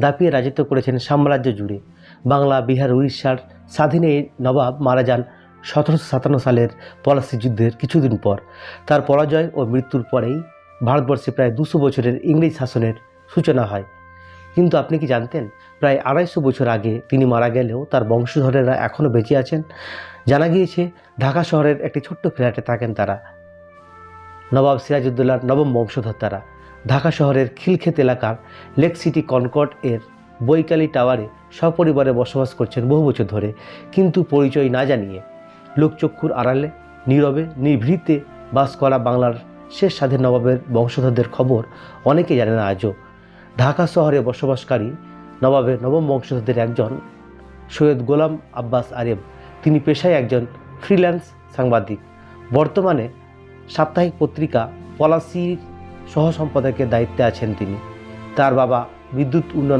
দাপিয়ে রাজত্ব করেছেন সাম্রাজ্য জুড়ে। বাংলা, বিহার, উড়িষ্যার স্বাধীন এই নবাব মারা যান সতেরোশো সাতান্ন সালের পলাশি যুদ্ধের কিছুদিন পর। তার পরাজয় ও মৃত্যুর পরেই ভারতবর্ষে প্রায় দুশো বছরের ইংরেজ শাসনের সূচনা হয়। কিন্তু আপনি কি জানতেন, প্রায় আড়াইশো বছর আগে তিনি মারা গেলেও তার বংশধরেরা এখনও বেঁচে আছেন? জানা গিয়েছে, ঢাকা শহরের একটি ছোট্ট ফ্ল্যাটে থাকেন তারা। নবাব সিরাজউদ্দৌলার নবম বংশধর তারা। ঢাকা শহরের খিলক্ষেত এলাকার লেক সিটি কনকর্ড এর বৈকালী টাওয়ারে সপরিবারে বসবাস করছেন বহু বছর ধরে। কিন্তু পরিচয় না জানিয়ে লোকচক্ষুর আড়ালে, নীরবে, নিভৃতে বাস করা বাংলার শেষ স্বাধীন নবাবের বংশধরদের খবর অনেকে জানে না আজও। ঢাকা শহরে বসবাসকারী নবাবের নবম বংশধরদের একজন সৈয়দ গোলাম আব্বাস আরেব। তিনি পেশায় একজন ফ্রিল্যান্স সাংবাদিক। বর্তমানে সাপ্তাহিক পত্রিকা পলাশির সহ সম্পাদকের দায়িত্বে আছেন তিনি। তার বাবা বিদ্যুৎ উন্নয়ন